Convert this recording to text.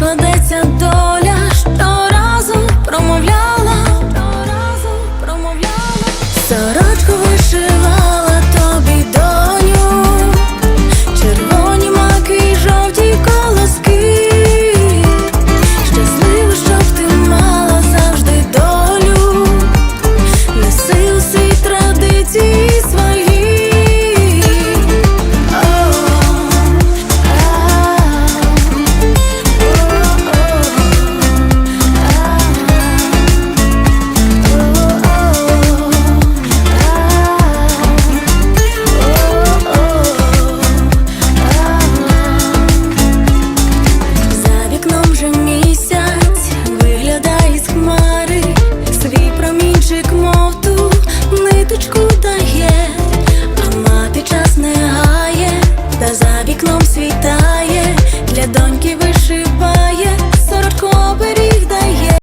quando для доньки вишиваю.